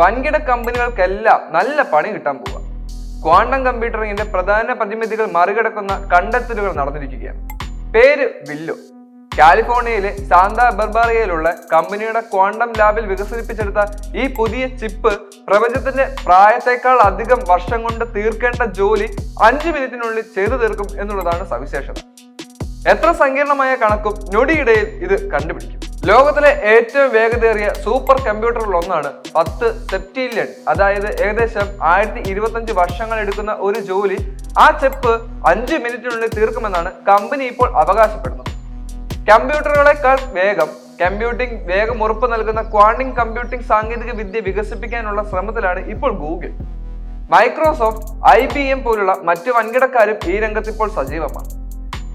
വൻകിട കമ്പനികൾക്കെല്ലാം നല്ല പണി കിട്ടാൻ പോവുക ക്വാണ്ടം കമ്പ്യൂട്ടറിംഗിന്റെ പ്രധാന പ്രതിമിതികൾ മറികടക്കുന്ന കണ്ടെത്തലുകൾ നടന്നിരിക്കുകയാണ്. പേര് വില്ലു. കാലിഫോർണിയയിലെ സാന്താ ബർബാറിയയിലുള്ള കമ്പനിയുടെ ക്വാണ്ടം ലാബിൽ വികസിപ്പിച്ചെടുത്ത ഈ പുതിയ ചിപ്പ് പ്രപഞ്ചത്തിന്റെ പ്രായത്തെക്കാൾ അധികം വർഷം കൊണ്ട് തീർക്കേണ്ട ജോലി അഞ്ച് മിനിറ്റിനുള്ളിൽ ചെയ്തു തീർക്കും എന്നുള്ളതാണ് സവിശേഷത. എത്ര സങ്കീർണമായ കണക്കും ഞൊടിയിടയിൽ ഇത് കണ്ടുപിടിക്കും. ലോകത്തിലെ ഏറ്റവും വേഗതയേറിയ സൂപ്പർ കമ്പ്യൂട്ടറിൽ ഒന്നാണ് പത്ത് സെപ്റ്റീലിയൻ. അതായത് ഏകദേശം ആയിരത്തി ഇരുപത്തഞ്ച് വർഷങ്ങൾ എടുക്കുന്ന ഒരു ജോലി. ആ ചെപ്പ് അഞ്ച് മിനിറ്റിനുള്ളിൽ തീർക്കുമെന്നാണ് കമ്പനി ഇപ്പോൾ അവകാശപ്പെടുന്നത്. കമ്പ്യൂട്ടറുകളെക്കാൾ വേഗം കമ്പ്യൂട്ടിംഗ് വേഗം ഉറപ്പ് നൽകുന്ന ക്വാണ്ടിംഗ് കമ്പ്യൂട്ടിംഗ് സാങ്കേതിക വിദ്യ വികസിപ്പിക്കാനുള്ള ശ്രമത്തിലാണ് ഇപ്പോൾ Google. Microsoft I B M പോലുള്ള മറ്റ് വൻകിടക്കാരും ഈ രംഗത്ത് ഇപ്പോൾ സജീവമാണ്.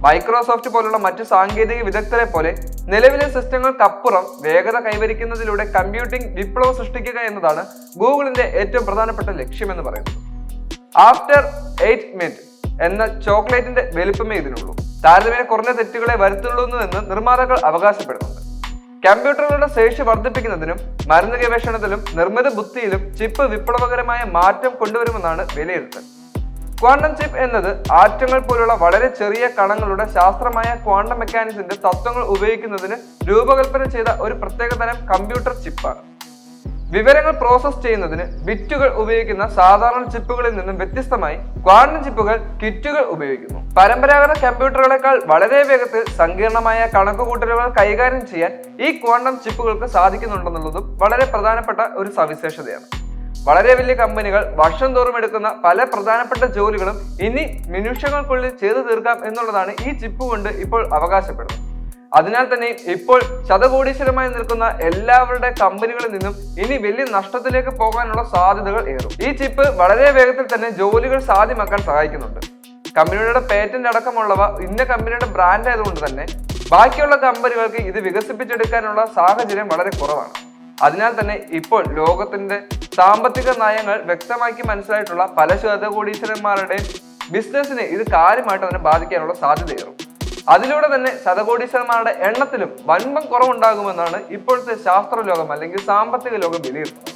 മൈക്രോസോഫ്റ്റ് പോലുള്ള മറ്റു സാങ്കേതിക വിദഗ്ധരെ പോലെ നിലവിലെ സിസ്റ്റങ്ങൾക്കപ്പുറം വേഗത കൈവരിക്കുന്നതിലൂടെ കമ്പ്യൂട്ടിംഗ് വിപ്ലവം സൃഷ്ടിക്കുക എന്നതാണ് ഗൂഗിളിന്റെ ഏറ്റവും പ്രധാനപ്പെട്ട ലക്ഷ്യമെന്ന് പറയുന്നത്. ആഫ്റ്റർ എയ്റ്റ് മിനിറ്റ് എന്ന ചോക്ലേറ്റിന്റെ വലുപ്പമേ ഇതിനുള്ളൂ. താരതമ്യേന കുറഞ്ഞ തെറ്റുകളെ വരുത്തുള്ളൂ എന്ന് നിർമ്മാതാക്കൾ അവകാശപ്പെടുന്നുണ്ട്. കമ്പ്യൂട്ടറുകളുടെ ശേഷി വർദ്ധിപ്പിക്കുന്നതിനും മരുന്ന് ഗവേഷണത്തിലും നിർമ്മിത ബുദ്ധിയിലും ചിപ്പ് വിപ്ലവകരമായ മാറ്റം കൊണ്ടുവരുമെന്നാണ് വിലയിരുത്തൽ. ക്വാണ്ടം ചിപ്പ് എന്നത് ആറ്റങ്ങൾ പോലുള്ള വളരെ ചെറിയ കണങ്ങളുടെ ശാസ്ത്രമായ ക്വാണ്ടം മെക്കാനിക്സിന്റെ തത്വങ്ങൾ ഉപയോഗിക്കുന്നതിന് രൂപകൽപ്പന ചെയ്ത ഒരു പ്രത്യേക തരം കമ്പ്യൂട്ടർ ചിപ്പാണ് വിവരങ്ങൾ പ്രോസസ് ചെയ്യുന്നതിന് ബിറ്റുകൾ ഉപയോഗിക്കുന്ന സാധാരണ ചിപ്പുകളിൽ നിന്നും വ്യത്യസ്തമായി ക്വാണ്ടം ചിപ്പുകൾ കിറ്റുകൾ ഉപയോഗിക്കുന്നു. പരമ്പരാഗത കമ്പ്യൂട്ടറുകളെക്കാൾ വളരെ വേഗത്തിൽ സങ്കീർണമായ കണക്കുകൂട്ടലുകൾ കൈകാര്യം ചെയ്യാൻ ഈ ക്വാണ്ടം ചിപ്പുകൾക്ക് സാധിക്കുന്നുണ്ടെന്നുള്ളതും വളരെ പ്രധാനപ്പെട്ട ഒരു സവിശേഷതയാണ്. വളരെ വലിയ കമ്പനികൾ വർഷം തോറും എടുക്കുന്ന പല പ്രധാനപ്പെട്ട ജോലികളും ഇനി നിമിഷങ്ങൾക്കുള്ളിൽ ചെയ്തു തീർക്കാം എന്നുള്ളതാണ് ഈ ചിപ്പ് കൊണ്ട് ഇപ്പോൾ അവകാശപ്പെടുന്നത്. അതിനാൽ തന്നെ ഇപ്പോൾ ശതകോടീശ്വരമായി നിൽക്കുന്ന എല്ലാവരുടെ കമ്പനികളിൽ നിന്നും ഇനി വലിയ നഷ്ടത്തിലേക്ക് പോകാനുള്ള സാധ്യതകൾ ഏറും. ഈ ചിപ്പ് വളരെ വേഗത്തിൽ തന്നെ ജോലികൾ സാധ്യമാക്കാൻ സഹായിക്കുന്നുണ്ട്. കമ്പനിയുടെ പേറ്റന്റ് അടക്കമുള്ളവ ഇന്ന കമ്പനിയുടെ ബ്രാൻഡ് ആയതുകൊണ്ട് തന്നെ ബാക്കിയുള്ള കമ്പനികൾക്ക് ഇത് വികസിപ്പിച്ചെടുക്കാനുള്ള സാഹചര്യം വളരെ കുറവാണ്. അതിനാൽ തന്നെ ഇപ്പോൾ ലോകത്തിന്റെ സാമ്പത്തിക നയങ്ങൾ വ്യക്തമാക്കി മനസ്സിലായിട്ടുള്ള പല ശതകോടീശ്വരന്മാരുടെയും ബിസിനസ്സിനെ ഇത് കാര്യമായിട്ട് അതിനെ ബാധിക്കാനുള്ള സാധ്യതയേറും. അതിലൂടെ തന്നെ ശതകോടീശ്വരന്മാരുടെ എണ്ണത്തിലും വൻപം കുറവുണ്ടാകുമെന്നാണ് ഇപ്പോഴത്തെ ശാസ്ത്രലോകം അല്ലെങ്കിൽ സാമ്പത്തിക ലോകം വിലയിരുത്തുന്നത്.